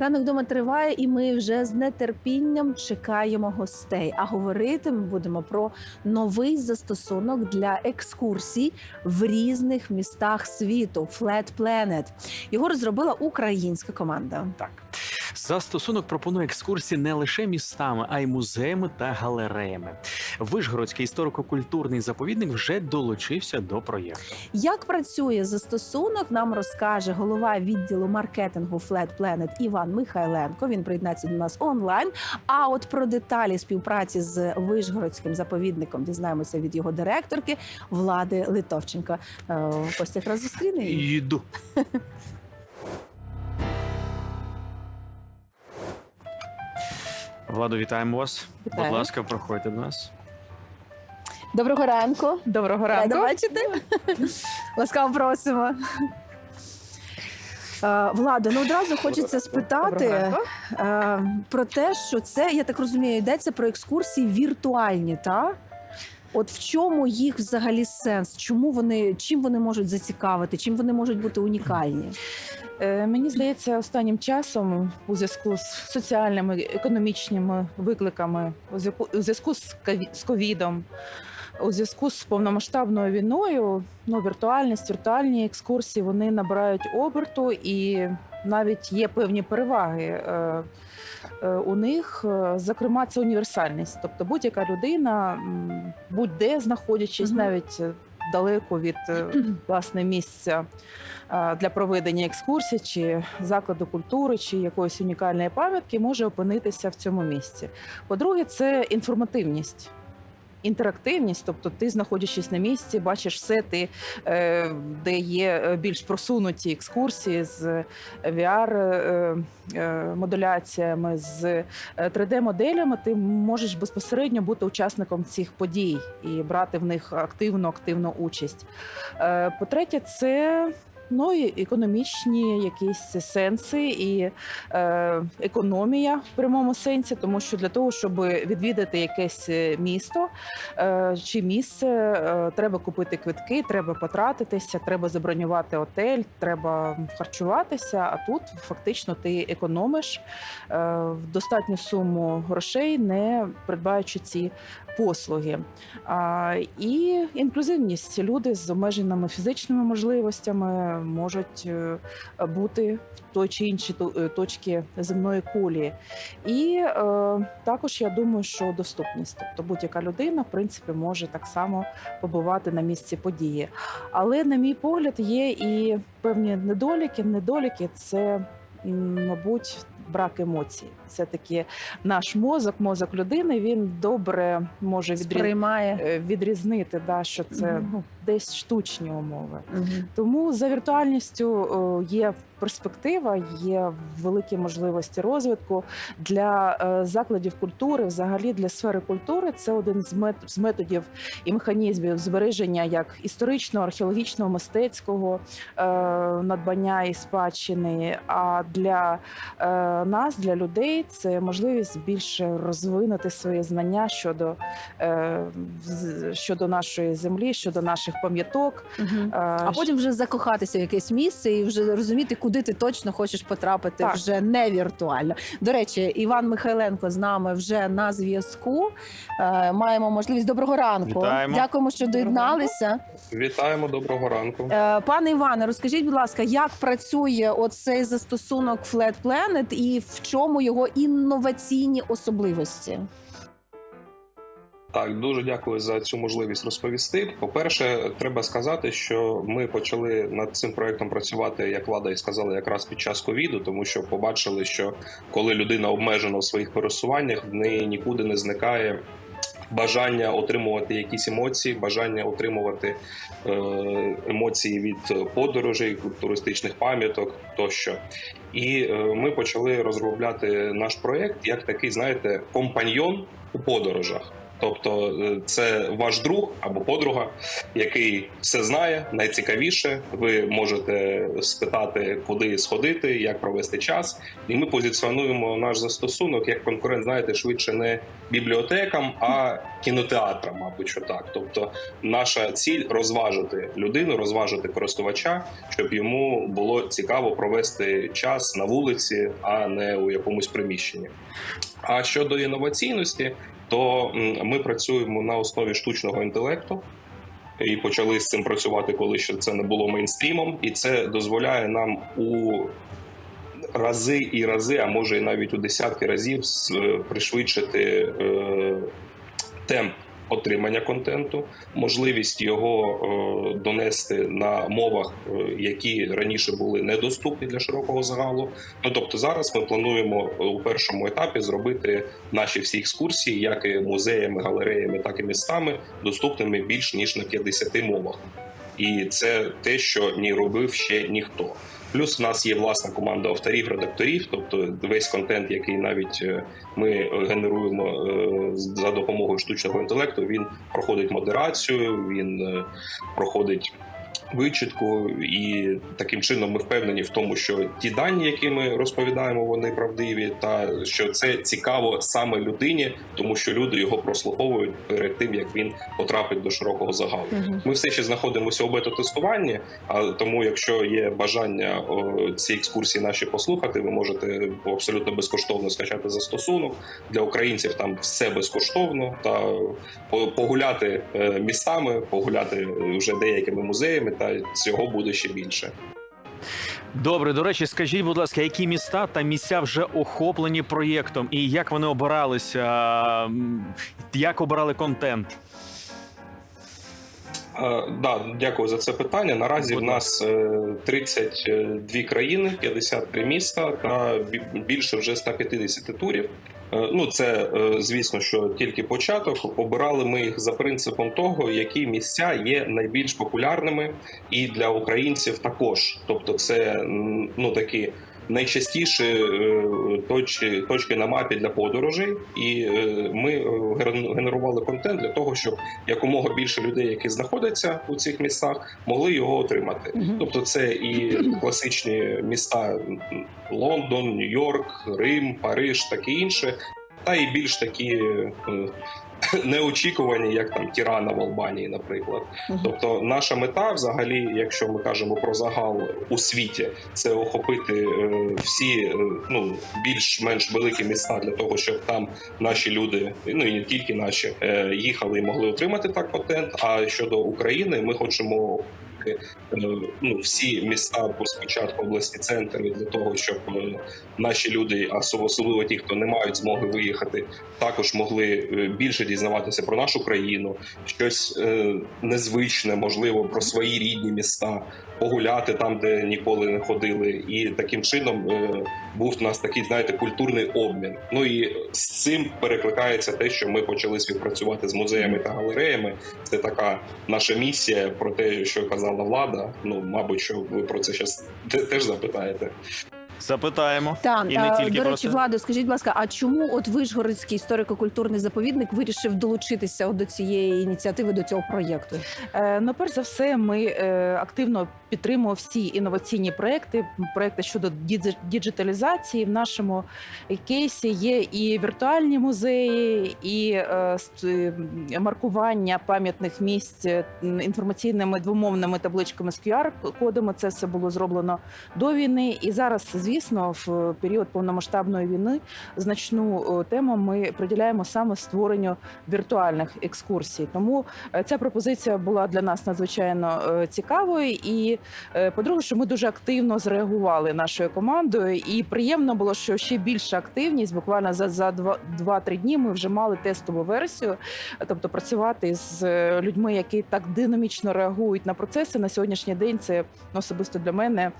Ранок дома триває, і ми вже з нетерпінням чекаємо гостей. А говорити ми будемо про новий застосунок для екскурсій в різних містах світу Flat Planet. Його розробила українська команда. Так. Застосунок пропонує екскурсії не лише містами, а й музеями та галереями. Вишгородський історико-культурний заповідник вже долучився до проєкту. Як працює застосунок, нам розкаже голова відділу маркетингу Flat Planet Іван Михайленко. Він приєднається до нас онлайн. А от про деталі співпраці з Вишгородським заповідником дізнаємося від його директорки Влади Литовченко. Е, В гостях раз зустріне її. Йду. Владу, вітаємо вас. Вітаю. Будь ласка, проходьте до нас. Доброго ранку. Доброго Рада ранку. бачити. Ласкаво просимо. Е, Владо, ну одразу хочеться спитати е, про те, що це, я так розумію, йдеться про екскурсії віртуальні, та? От в чому їх взагалі сенс? Чому вони, чим вони можуть зацікавити, чим вони можуть бути унікальні? Е, Мені здається, останнім часом у зв'язку з соціальними економічними викликами, у зв'язку- з ковідом, у зв'язку з повномасштабною війною, ну віртуальність, віртуальні екскурсії вони набирають оберту і навіть є певні переваги. е, е, У них, зокрема, це універсальність. Тобто будь-яка людина, будь-де знаходячись, навіть далеко від е, власне місця е, для проведення екскурсій, чи закладу культури, чи якоїсь унікальної пам'ятки, може опинитися в цьому місці. По-друге, це інформативність. Інтерактивність, тобто ти, знаходячись на місці, бачиш все, ти е, де є е, більш просунуті екскурсії з VR е, е, модуляціями, з 3D-моделями, ти можеш безпосередньо бути учасником цих подій і брати в них активну активну участь. По-третє, це ну і економічні якісь сенси і е, економія в прямому сенсі, тому що для того, щоб відвідати якесь е, місто е, чи місце, е, треба купити квитки, треба потратитися, треба забронювати отель, треба харчуватися. А тут фактично ти економиш е, достатню суму грошей, не придбаючи ці послуги. А, і інклюзивність. Люди з обмеженими фізичними можливостями можуть е, бути в той чи іншій то- е, точці земної кулі. І е, також я думаю, що доступність. Тобто будь-яка людина, в принципі, може так само побувати на місці події. Але, на мій погляд, є і певні недоліки. Недоліки це, мабуть, брак емоцій. Все таки наш мозок, мозок людини, він добре може відрі... Е, відрізнити, да, що це ну, десь штучні умови. Мгм. Тому за віртуальністю є перспектива, є великі можливості розвитку для е, закладів культури, взагалі для сфери культури. Це один з мет- методів і механізмів збереження як історичного, археологічного, мистецького е, надбання і спадщини. А для е, нас, для людей, це можливість більше розвинути свої знання щодо, щодо нашої землі, щодо наших пам'яток. Мгм. Е, А потім вже закохатися в якесь місце і вже розуміти, куди ти точно хочеш потрапити Так. вже не віртуально. До речі, Іван Михайленко з нами вже на зв'язку. Е, Маємо можливість доброго ранку. Вітаємо. Дякуємо, що доєдналися. Вітаємо, доброго ранку. Е, Пане Іване, розкажіть, будь ласка, як працює оцей застосунок Flat Planet і в чому його інноваційні особливості? Так, дуже дякую за цю можливість розповісти. По-перше, треба сказати, що ми почали над цим проектом працювати, як влада і сказала, якраз під час ковіду, тому що побачили, що коли людина обмежена в своїх пересуваннях, в неї нікуди не зникає. Бажання отримувати якісь емоції, бажання отримувати е, емоції від подорожей, туристичних пам'яток тощо. І е, ми почали розробляти наш проєкт як такий, знаєте, компаньйон у подорожах. Тобто, е, це ваш друг або подруга, який все знає, найцікавіше. Ви можете спитати, куди сходити, як провести час. І ми позиціонуємо наш застосунок як конкурент, знаєте, швидше не бібліотекам, а кінотеатрам, мабуть, що так. Тобто, наша ціль розважити людину, розважити користувача, щоб йому було цікаво провести час на вулиці, а не у якомусь приміщенні. А щодо інноваційності, то ми працюємо на основі штучного інтелекту. І почали з цим працювати, коли ще це не було мейнстрімом, і це дозволяє нам у рази і рази, а може і навіть у десятки разів е, пришвидшити е, темп отримання контенту, можливість його е, донести на мовах, е, які раніше були недоступні для широкого загалу. Ну тобто, зараз ми плануємо е, у першому етапі зробити наші всі екскурсії, як і музеями, галереями, так і містами, доступними більш ніж на 50 мовах. І це те, що не робив ще ніхто. Плюс в нас є власна команда авторів, редакторів, тобто весь контент, який навіть е, ми е, генеруємо е, за допомогою штучного інтелекту, він проходить модерацію, він проходить вичітку, і таким чином ми впевнені в тому, що ті дані, які ми розповідаємо, вони правдиві, та що це цікаво саме людині, тому що люди його прослуховують перед тим, як він потрапить до широкого загалу. Мгм. Ми все ще знаходимося у бета-тестуванні, а тому, якщо є бажання о, ці екскурсії наші послухати, ви можете абсолютно безкоштовно скачати застосунок для українців. Там все безкоштовно та погуляти е, містами, погуляти вже деякими музеями, та цього буде ще більше. Добре, до речі, скажіть, будь ласка, які міста та місця вже охоплені проєктом, і як вони обиралися? Як обирали контент? Е, Да, дякую за це питання. Наразі в нас е, 32 країни, 53 міста та більше вже 150 турів. Е, Ну, це е, звісно, що тільки початок. Обирали ми їх за принципом того, які місця є найбільш популярними і для українців також. Тобто, це ну такі найчастіші е, точки, точки на мапі для подорожей, і е, ми е, генерували контент для того, щоб якомога більше людей, які знаходяться у цих містах, могли його отримати. Тобто, це і класичні міста Лондон, Нью-Йорк, Рим, Париж, таке інше, та і більш такі. е, Неочікувані, як там Тірана в Албанії, наприклад. Мгм. Тобто, наша мета, взагалі, якщо ми кажемо про загал у світі, це охопити е, всі е, ну більш-менш великі міста для того, щоб там наші люди, ну і не тільки наші, е, їхали і могли отримати так контент. А щодо України, ми хочемо. Е, Ну, всі міста по спочатку обласні центри для того, щоб е, наші люди, особливо ті, хто не мають змоги виїхати, також могли е, більше дізнаватися про нашу країну, щось незвичне, можливо, про свої рідні міста, погуляти там, де ніколи не ходили, і таким чином був у нас такий, знаєте, культурний обмін. Ну і з цим перекликається те, що ми почали співпрацювати з музеями та галереями. Це така наша місія про те, що казала влада. Ну, мабуть, що ви про це зараз теж запитаєте. Запитаємо. Так, І не а, тільки до речі, це. Владо, скажіть, будь ласка, а чому от Вишгородський історико-культурний заповідник вирішив долучитися от до цієї ініціативи, до цього проєкту? Е, Ну, перш за все, ми е, активно підтримуємо всі інноваційні проекти, проекти щодо діджиталізації. В нашому кейсі є і віртуальні музеї, і е, маркування пам'ятних місць е, інформаційними двомовними табличками з QR-кодами. Це все було зроблено до війни. І зараз, звісно, в період повномасштабної війни значну е, тему ми приділяємо саме створенню віртуальних екскурсій. Тому Е, Ця пропозиція була для нас надзвичайно е, цікавою. І по-друге, що ми дуже активно зреагували нашою командою, і приємно було, що ще більша активність. Буквально за за два- два-три дні ми вже мали тестову версію, тобто працювати з людьми, які так динамічно реагують на процеси. На сьогоднішній день це ну, особисто для мене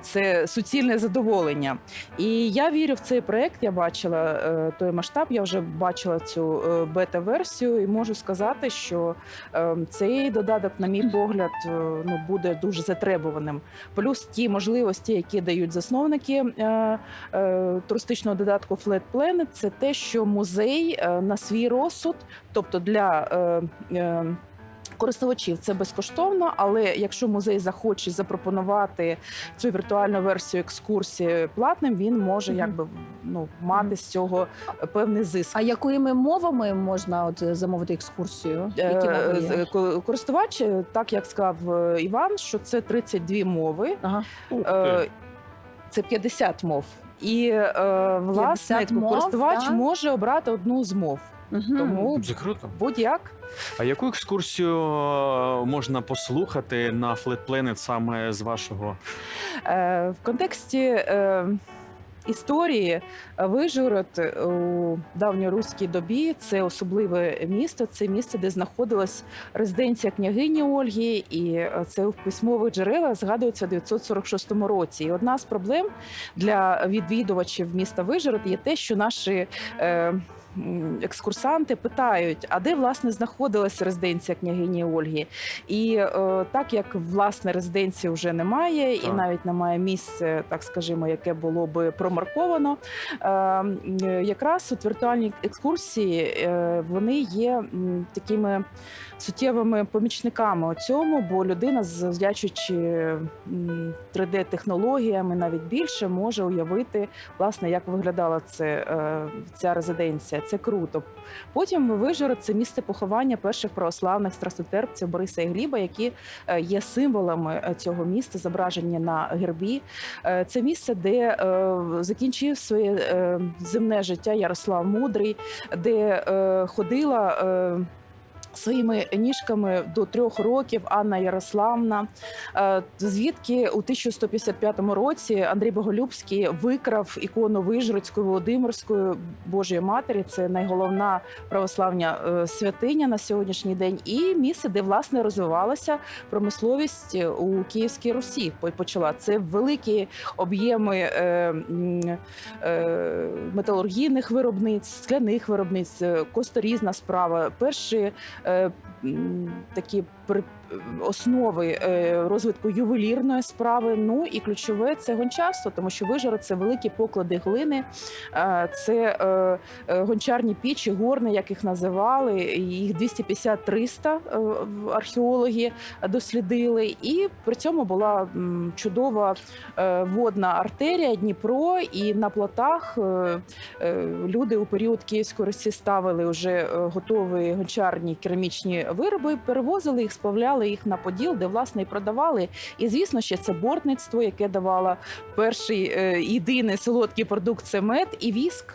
це суцільне задоволення. Задоволення. І я вірю в цей проект. Я бачила е, той масштаб, я вже бачила цю е, бета-версію, і можу сказати, що е, цей додаток, на мій погляд, ну буде дуже затребуваним. Плюс ті можливості, які дають засновники туристичного додатку Flat Planet, це те, що музей на свій розсуд, тобто для користувачів це безкоштовно, але якщо музей захоче запропонувати цю віртуальну версію екскурсії платним, він може якби ну мати з цього певний зиск. А якими мовами можна от замовити екскурсію? Які Е, мови є? Користувач, е, так як сказав е, Іван, що це 32 мови, Ага. це 50 мов. І е, власник, мов, користувач да? може обрати одну з мов. Мгм. Тому Це круто. будь-як. А яку екскурсію е, можна послухати на Flat Planet саме з вашого? Е, В контексті е, історії е, Вижгород у давньоруській добі це особливе місто. Це місце, де знаходилась резиденція княгині Ольги, і е, це в письмових джерелах згадується у 946 році. І одна з проблем для відвідувачів міста Вижгород є те, що наші е, екскурсанти питають, а де власне знаходилася резиденція княгині Ольги? І е, так як власне резиденції вже немає, і навіть немає місця, так скажімо, яке було би промарковано. Е, якраз от віртуальні екскурсії е, вони є такими суттєвими помічниками у цьому, бо людина, завдячуючи 3D-технологіями, навіть більше може уявити, власне, як виглядала це, е, ця резиденція. Це круто. Потім Вижгород – це місце поховання перших православних страстотерпців Бориса і Гліба, які е, є символами е, цього міста, зображені на гербі. Це місце, де закінчив своє земне життя Ярослав Мудрий, де ходила. Своїми ніжками до трьох років Анна Ярославна, Е, звідки у 1155 році Андрій Боголюбський викрав ікону Вижгородської Володимирської Божої Матері. Це найголовна православна е, святиня на сьогоднішній день, і місце, де власне розвивалася промисловість у Київській Русі. Почала це великі об'єми е, е, металургійних виробництв, скляних виробництв, е, косторізна справа. Перші е, м, такі основи е, розвитку ювелірної справи. Ну і ключове це гончарство, тому що Вижгород – це великі поклади глини, це е, е, гончарні пічі, горни, як їх називали. Їх 250-300 е, в- археологи дослідили. І при цьому була чудова водна артерія Дніпро, і на плотах люди у період Київської Русі ставили вже готові гончарні керамічні вироби, перевозили їх, сплавляли їх на поділ, де власне і продавали. І звісно, ще це бортництво, яке давало перший е, єдиний солодкий продукт це мед і віск.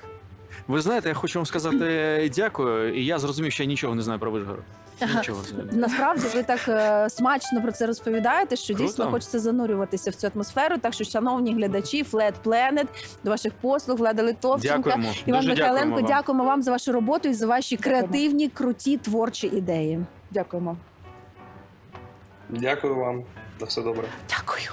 Ви знаєте, я хочу вам сказати дякую. І я зрозумів, що я нічого не знаю про Вишгород. Нічого взагалі. Насправді ви так е, смачно про це розповідаєте, що Круто. дійсно хочеться занурюватися в цю атмосферу. Так що, шановні глядачі, Flat Planet, до ваших послуг, Влада Литовченка. Дякуємо. Іван Дуже Михайленко, дякуємо вам. дякуємо вам за вашу роботу і за ваші Дякуємо. креативні, круті творчі ідеї. Дякуємо. Дякую вам. На все добре. Дякую.